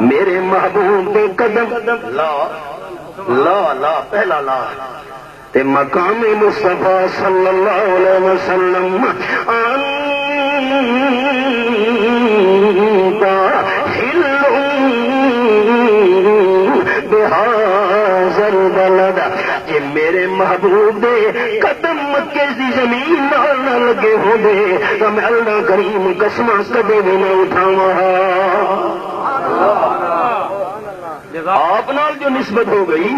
میرے محبوب کے قدم لا لا لا، پہلا لا۔ تے مقام مصطفیٰ صلی اللہ علیہ وسلم انتا ہلوں بحاضر بلد جے میرے محبوب دے قدم مکے دی زمین نال لگے ہو دے تو میں اللہ کریم قسمہ کبھی بھی نہ اٹھاواں۔ آپ نال جو نسبت ہو گئی،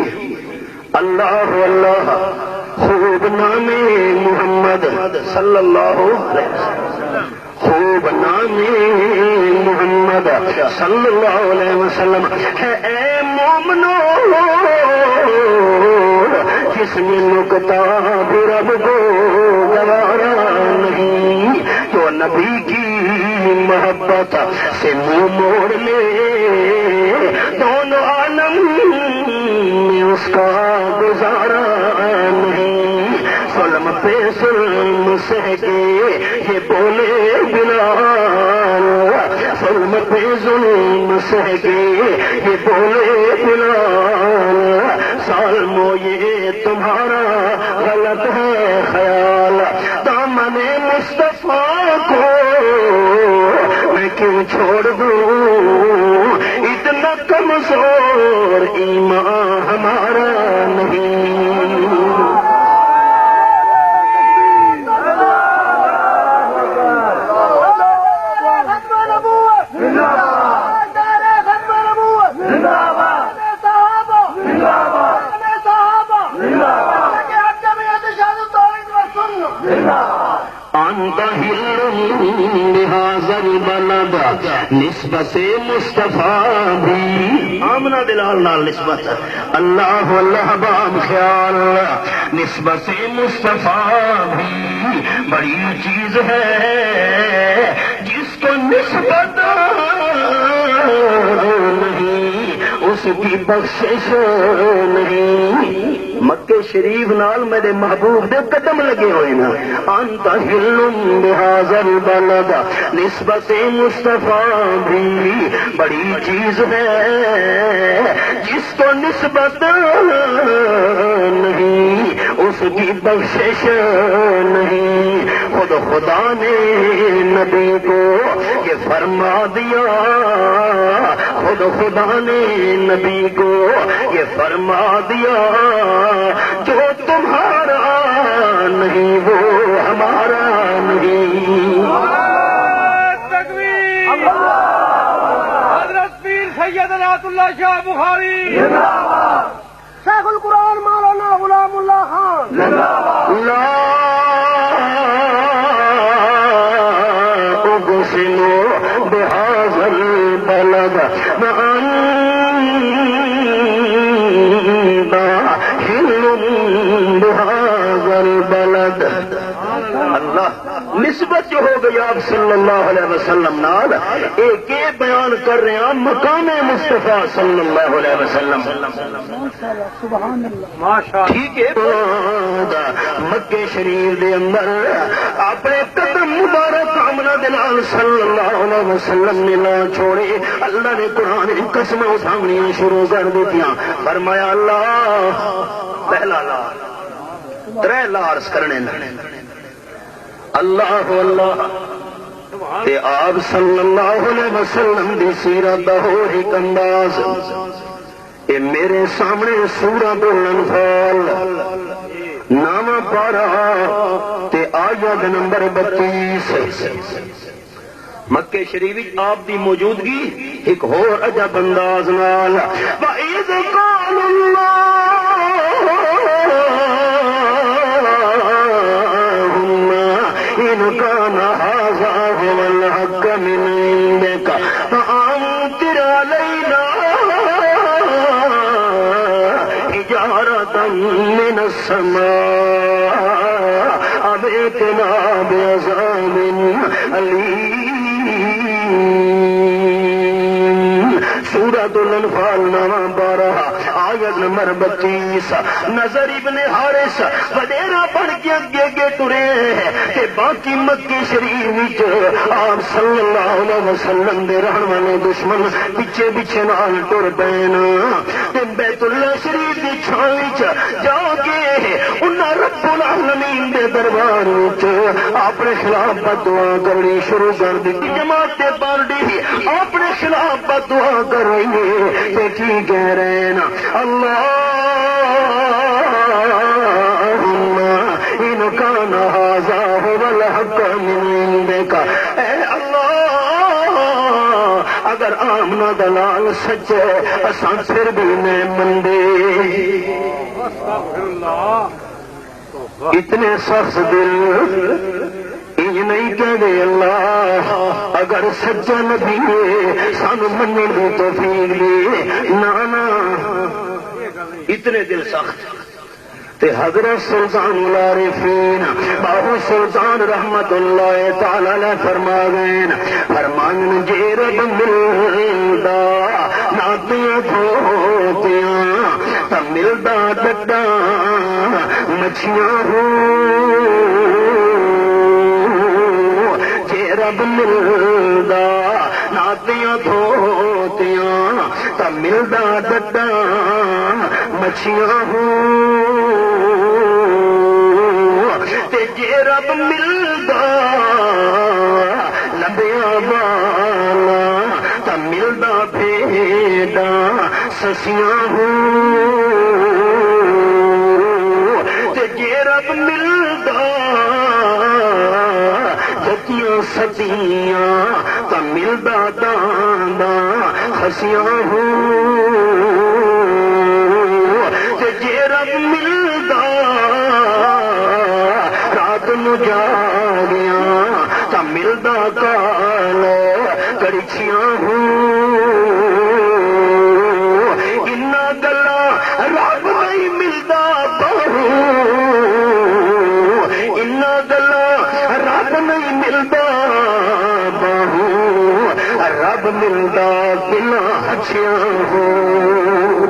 اللہ اللہ، خوب نام محمد صلی اللہ علیہ وسلم۔ خوب نام محمد صلی اللہ علیہ وسلم۔ اے مومنو جس میں نکتا بھی رب کو؟ نبی کی محبت سے منہ موڑ لے۔ دونوں عالم میں اس کا گزارا نہیں۔ سلم پہ سلم سہ کے یہ بولے بلال سلم پہ ظلم سہ کے یہ بولے بلال سالمو، یہ تمہارا غلط ہے خیال کو میں کیوں چھوڑ دوں؟ اتنا کمزور ایمان ہمارا نہیں۔ انت نسبت مصطفیٰ بھی۔ آمنا دلال نال نسبت۔ اللہ اللہ باب خیال۔ نسبت مصطفیٰ بھی۔ بڑی چیز ہے جس کو نسبت نہیں، اس کی بخشش نہیں۔ مکے شریف نال میرے محبوب دے قدم لگے ہوئے نا۔ انت ہلم بحاضر بلد نسبت مصطفیٰ بھی بڑی چیز ہے۔ جس کو نسبت نہیں، اس کی بخشش نہیں۔ خود خدا نے نبی کو یہ فرما دیا۔ خود خدا نے نبی کو یہ فرما دیا جو تمہارا نہیں وہ ہمارا نہیں۔ حضرت پیر سید رات اللہ شاہ بخاری۔ شیخ القرآن مولانا غلام اللہ خان۔ لا اقسم بهذا البلد وأنت نسبت جو ہو گئی آپ صلی اللہ علیہ وسلم نال، ایک یہ بیان کر رہے ہیں، مقام مصطفیٰ صلی اللہ علیہ وسلم۔ ٹھیک ہے مکے شریف دے اندر اپنے قدم مبارک آمنا دلال صلی اللہ علیہ وسلم نے لا چھوڑے۔ اللہ نے قرآن قسم اٹھاونی شروع کر دیتیاں۔ فرمایا، اللہ، پہلا لا ترے لارس کرنے لڑے اللہ اللہ تے آپ صلی اللہ علیہ وسلم دی سیرت دا ہو ایک انداز۔ اے میرے سامنے سورت الانفال نام پارا تے آیت نمبر بتیس۔ مکے شریف آپ دی موجودگی ایک ہور عجب انداز نال۔ وَإِذْ قَالَ اللَّهُمَّ الْحَقَّ مِنْ عِنْدِكَ فَأَمْطِرْ عَلَيْنَا حجارة من السماء أو ائتنا بعذاب أليم سورة الانفال نام بارہ آیت نمبر بتیس۔ نظر ابن حارس ودیرہ بڑھ کے اگے اگے ٹرے کہ باقی مکی شریف وچ آپ صلی اللہ علیہ وسلم دے رہن والے دشمن پیچھے پیچھے نال ٹر پین تے بیت اللہ شریف دی چھاں وچ جا کے رب العالمین دے دربار اپنے خلاف بد دعا کرنی شروع کر دیتی جماعت پارٹی اپنے خلاف بد دعا کر رہی ہے تے کی کہہ رہے ہیں نا اللہ ان کا نہازا ہو الحق اے اللہ اگر آمنا دلال سچے اساں پھر بھی میں مندے اللہ اتنے سخت دل انج نہیں کہہ دے اللہ، اگر سچا نبی سان مننے کی توفیق دے نانا اتنے دل سخت۔ تے حضرت سلطان العارفین، بابو سلطان رحمت اللہ تعالی فرما گئے فرمان جے رب ملدا ناتیاں دھوتیاں تا ملدا ڈڈا مچھیاں ہو۔ جے رب ملدا ناتیاں دھوتیاں تا ملدا ڈڈا مچھیاں ہو۔ تے جے رب ملدا لبیا والا تا ملدا بھیڈا سسیاں ہو۔ جتیاں ستیاں تا ملدا داندا خسیاں ہو جے رب ملدا رات نو جاگیا ملتا گنا اچھا ہو